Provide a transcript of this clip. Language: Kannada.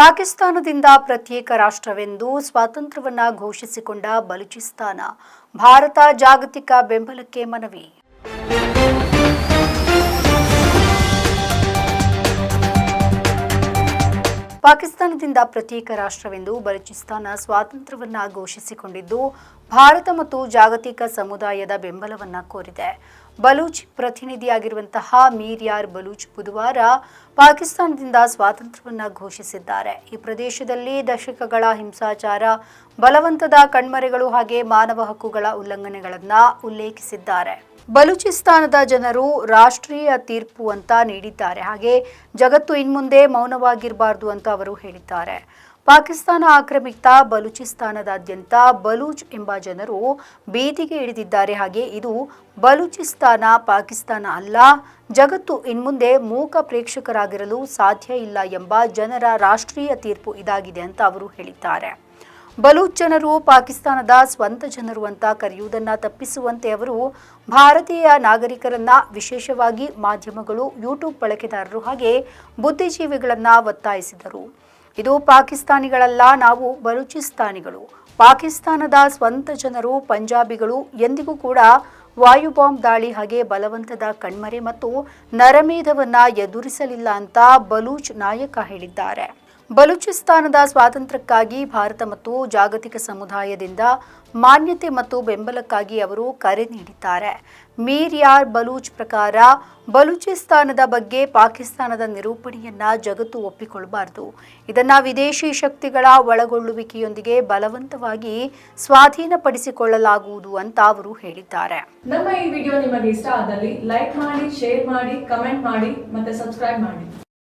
ಪಾಕಿಸ್ತಾನದಿಂದ ಪ್ರತ್ಯೇಕ ರಾಷ್ಟ್ರವೆಂದು ಸ್ವಾತಂತ್ರ್ಯವನ್ನ ಘೋಷಿಸಿಕೊಂಡ ಬಲೂಚಿಸ್ತಾನ ಭಾರತ ಜಾಗತಿಕ ಬೆಂಬಲಕ್ಕೆ ಮನವಿ. ಪಾಕಿಸ್ತಾನದಿಂದ ಪ್ರತ್ಯೇಕ ರಾಷ್ಟ್ರವೆಂದು ಬಲೂಚಿಸ್ತಾನ ಸ್ವಾತಂತ್ರ್ಯವನ್ನ ಘೋಷಿಸಿಕೊಂಡಿದ್ದು, ಭಾರತ ಮತ್ತು ಜಾಗತಿಕ ಸಮುದಾಯದ ಬೆಂಬಲವನ್ನ ಕೋರಿದೆ. ಬಲೂಚ್ ಪ್ರತಿನಿಧಿಯಾಗಿರುವಂತಹ ಮೀರ್ಯಾರ್ ಬಲೂಚ್ ಬುಧವಾರ ಪಾಕಿಸ್ತಾನದಿಂದ ಸ್ವಾತಂತ್ರ್ಯವನ್ನ ಘೋಷಿಸಿದ್ದಾರೆ. ಈ ಪ್ರದೇಶದಲ್ಲಿ ದಶಕಗಳ ಹಿಂಸಾಚಾರ, ಬಲವಂತದ ಕಣ್ಮರೆಗಳು ಹಾಗೆ ಮಾನವ ಹಕ್ಕುಗಳ ಉಲ್ಲಂಘನೆಗಳನ್ನ ಉಲ್ಲೇಖಿಸಿದ್ದಾರೆ. ಬಲೂಚಿಸ್ತಾನದ ಜನರು ರಾಷ್ಟ್ರೀಯ ತೀರ್ಪು ಅಂತ ನೀಡಿದ್ದಾರೆ. ಹಾಗೆ ಜಗತ್ತು ಇನ್ಮುಂದೆ ಮೌನವಾಗಿರಬಾರದು ಅಂತ ಅವರು ಹೇಳಿದ್ದಾರೆ. ಪಾಕಿಸ್ತಾನ ಆಕ್ರಮಿತ ಬಲೂಚಿಸ್ತಾನದಾದ್ಯಂತ ಬಲೂಚ್ ಎಂಬ ಜನರು ಬೀದಿಗೆ ಇಳಿದಿದ್ದಾರೆ. ಹಾಗೆ ಇದು ಬಲೂಚಿಸ್ತಾನ ಪಾಕಿಸ್ತಾನ ಅಲ್ಲ, ಜಗತ್ತು ಇನ್ಮುಂದೆ ಮೂಕ ಪ್ರೇಕ್ಷಕರಾಗಿರಲು ಸಾಧ್ಯ ಇಲ್ಲ ಎಂಬ ಜನರ ರಾಷ್ಟ್ರೀಯ ತೀರ್ಪು ಇದಾಗಿದೆ ಅಂತ ಅವರು ಹೇಳಿದ್ದಾರೆ. ಬಲೂಚ್ ಜನರು ಪಾಕಿಸ್ತಾನದ ಸ್ವಂತ ಜನರು ಅಂತ ಕರೆಯುವುದನ್ನು ತಪ್ಪಿಸುವಂತೆ ಅವರು ಭಾರತೀಯ ನಾಗರಿಕರನ್ನ ವಿಶೇಷವಾಗಿ ಮಾಧ್ಯಮಗಳು ಯೂಟ್ಯೂಬ್ ಬಳಕೆದಾರರು ಹಾಗೆ ಬುದ್ಧಿಜೀವಿಗಳನ್ನ ಒತ್ತಾಯಿಸಿದರು. ಇದು ಪಾಕಿಸ್ತಾನಿಗಳಲ್ಲ, ನಾವು ಬಲೂಚಿಸ್ತಾನಿಗಳು. ಪಾಕಿಸ್ತಾನದ ಸ್ವಂತ ಜನರು, ಪಂಜಾಬಿಗಳು, ಎಂದಿಗೂ ಕೂಡ ವಾಯು ಬಾಂಬ್ ದಾಳಿ ಹಾಗೆ ಬಲವಂತದ ಕಣ್ಮರೆ ಮತ್ತು ನರಮೇಧವನ್ನ ಎದುರಿಸಲಿಲ್ಲ ಅಂತ ಬಲೂಚ್ ನಾಯಕ ಹೇಳಿದ್ದಾರೆ. ಬಲೂಚಿಸ್ತಾನದ ಸ್ವಾತಂತ್ರ್ಯಕ್ಕಾಗಿ ಭಾರತ ಮತ್ತು ಜಾಗತಿಕ ಸಮುದಾಯದಿಂದ ಮಾನ್ಯತೆ ಮತ್ತು ಬೆಂಬಲಕ್ಕಾಗಿ ಅವರು ಕರೆ ನೀಡಿದ್ದಾರೆ. ಮೀರ್ ಯಾರ್ ಬಲೂಚ್ ಪ್ರಕಾರ ಬಲೂಚಿಸ್ತಾನದ ಬಗ್ಗೆ ಪಾಕಿಸ್ತಾನದ ನಿರೂಪಣೆಯನ್ನ ಜಗತ್ತು ಒಪ್ಪಿಕೊಳ್ಳಬಾರದು. ಇದನ್ನ ವಿದೇಶಿ ಶಕ್ತಿಗಳ ಒಳಗೊಳ್ಳುವಿಕೆಯೊಂದಿಗೆ ಬಲವಂತವಾಗಿ ಸ್ವಾಧೀನಪಡಿಸಿಕೊಳ್ಳಲಾಗುವುದು ಅಂತ ಅವರು ಹೇಳಿದ್ದಾರೆ. ನಮ್ಮ ಈ ವಿಡಿಯೋ ನಿಮಗೆ ಇಷ್ಟ ಆದಲ್ಲಿ ಲೈಕ್ ಮಾಡಿ, ಶೇರ್ ಮಾಡಿ, ಕಮೆಂಟ್ ಮಾಡಿ ಮತ್ತೆ ಸಬ್ಸ್ಕ್ರೈಬ್ ಮಾಡಿ.